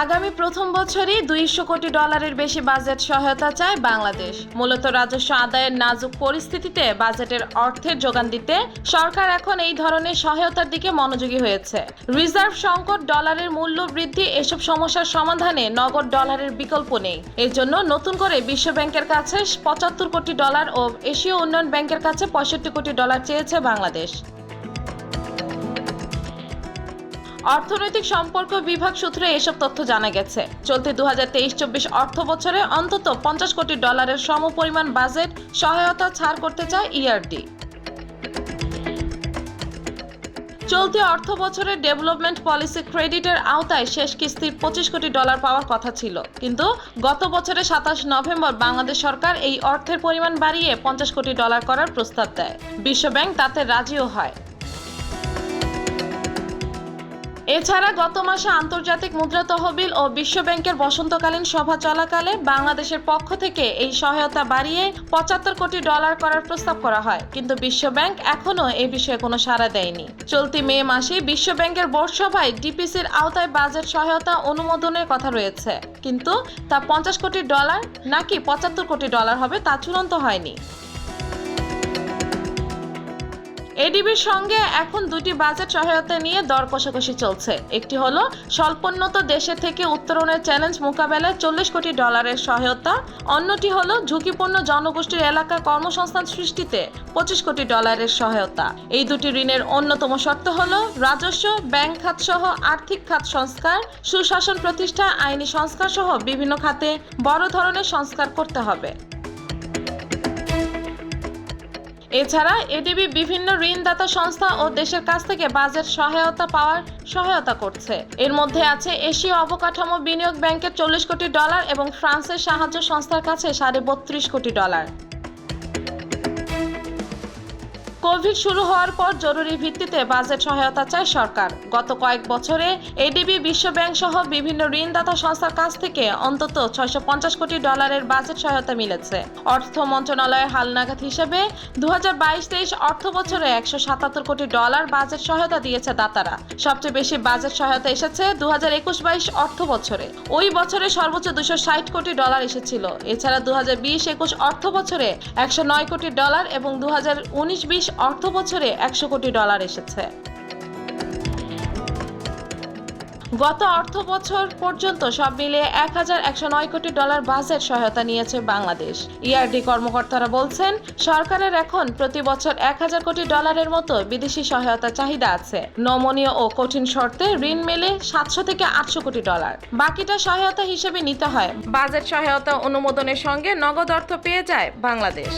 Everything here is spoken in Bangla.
আগামী প্রথম বছরই দুইশো কোটি ডলারের বেশি বাজেট সহায়তা চায় বাংলাদেশ। মূলত রাজস্ব আদায়ের নাজুক পরিস্থিতিতে বাজেটের অর্থের যোগান দিতে সরকার এখন এই ধরনের সহায়তার দিকে মনোযোগী হয়েছে। রিজার্ভ সংকট, ডলারের মূল্য বৃদ্ধি, এসব সমস্যার সমাধানে নগদ ডলারের বিকল্প নেই। এর জন্য নতুন করে বিশ্ব ব্যাংকের কাছে পঁচাত্তর কোটি ডলার ও এশীয় উন্নয়ন ব্যাংকের কাছে পঁয়ষট্টি কোটি ডলার চেয়েছে বাংলাদেশ। অর্থনৈতিক সম্পর্ক বিভাগ সূত্রে এসব তথ্য জানা গেছে। চলতি দু হাজার তেইশ চব্বিশ অর্থ বছরে অন্তত পঞ্চাশ কোটি ডলারের সমপরিমাণ বাজেট সহায়তা ছাড় করতে চায় E ইআরডি চলতি অর্থ বছরের ডেভেলপমেন্ট পলিসি ক্রেডিটের আওতায় শেষ কিস্তির পঁচিশ কোটি ডলার পাওয়ার কথা ছিল। কিন্তু গত বছরের সাতাশ নভেম্বর বাংলাদেশ সরকার এই অর্থের পরিমাণ বাড়িয়ে পঞ্চাশ কোটি ডলার করার প্রস্তাব দেয়। বিশ্বব্যাংক তাতে রাজিও হয়। এছাড়া গত মাসে আন্তর্জাতিক মুদ্রা তহবিল ও বিশ্ব ব্যাংকের বসন্তকালীন সভা চলাকালে বাংলাদেশের পক্ষ থেকে এই সহায়তা বাড়িয়ে পঁচাত্তর কোটি ডলার করার প্রস্তাব করা হয়। কিন্তু বিশ্ব ব্যাংক এখনও এ বিষয়ে কোনো সাড়া দেয়নি। চলতি মে মাসে বিশ্ব ব্যাংকের বোর্ড সভায় ডিপিসির আওতায় বাজেট সহায়তা অনুমোদনের কথা রয়েছে। কিন্তু তা পঞ্চাশ কোটি ডলার নাকি পঁচাত্তর কোটি ডলার হবে তা চূড়ান্ত হয়নি। এডিবির সঙ্গে এখন দুটি বাজেট সহায়তা নিয়ে দর কষাকষি চলছে। একটি হলো, স্বল্পোন্নত দেশে থেকে উত্তরণের চ্যালেঞ্জ মোকাবেলায় চল্লিশ কোটি ডলারের সহায়তা। অন্যটি হলো, ঝুঁকিপূর্ণ জনগোষ্ঠীর এলাকা কর্মসংস্থান সৃষ্টিতে পঁচিশ কোটি ডলারের সহায়তা। এই দুটি ঋণের অন্যতম শর্ত হলো, রাজস্ব, ব্যাংক খাত সহ আর্থিক খাত সংস্কার, সুশাসন প্রতিষ্ঠা, আইনি সংস্কার সহ বিভিন্ন খাতে বড় ধরনের সংস্কার করতে হবে। এছাড়া এডিবি বিভিন্ন ঋণদাতা সংস্থা ও দেশের কাছ থেকে বাজেট সহায়তা পাওয়ার সহায়তা করছে। এর মধ্যে আছে এশীয় অবকাঠামো বিনিয়োগ ব্যাংকের চল্লিশ কোটি ডলার এবং ফ্রান্সের সাহায্য সংস্থার কাছে সাড়ে বত্রিশ কোটি ডলার। কোভিড শুরু হওয়ার পর জরুরি ভিত্তিতে বাজেট সহায়তা চায় সরকার। গত কয়েক বছরে এডিবি বিশ্ব ব্যাংক সহ বিভিন্ন ঋণদাতা সংস্থার কাছ থেকে অন্তত ছয়শো পঞ্চাশ কোটি ডলারের বাজেট সহায়তা মিলেছে। অর্থ মন্ত্রণালয়ের হালনাগাদ হিসেবে দু হাজার বাইশ তেইশ অর্থ বছরে একশো সাতাত্তর কোটি ডলার বাজেট সহায়তা দিয়েছে দাতারা। সবচেয়ে বেশি বাজেট সহায়তা এসেছে দু হাজার একুশ বাইশ অর্থ বছরে। ওই বছরে সর্বোচ্চ দুশো ষাট কোটি ডলার এসেছিল। এছাড়া দু হাজার বিশ একুশ অর্থ বছরে একশো নয় কোটি ডলার এবং দু হাজার উনিশ বিশ অর্থ বছরে একশো কোটি ডলার এসেছে। গত অর্থ বছর পর্যন্ত সব মিলিয়ে এক হাজার একশো নয় কোটি ডলার বাজেট সহায়তা নিয়েছে বাংলাদেশ। ইআরডি কর্মকর্তারা বলছেন, সরকারের এখন প্রতি বছর এক হাজার কোটি ডলারের মতো বিদেশি সহায়তা চাহিদা আছে। নমনীয় ও কঠিন শর্তে ঋণ মেলে সাতশো থেকে আটশো কোটি ডলার। বাকিটা সহায়তা হিসেবে নিতে হয়। বাজেট সহায়তা অনুমোদনের সঙ্গে নগদ অর্থ পেয়ে যায় বাংলাদেশ।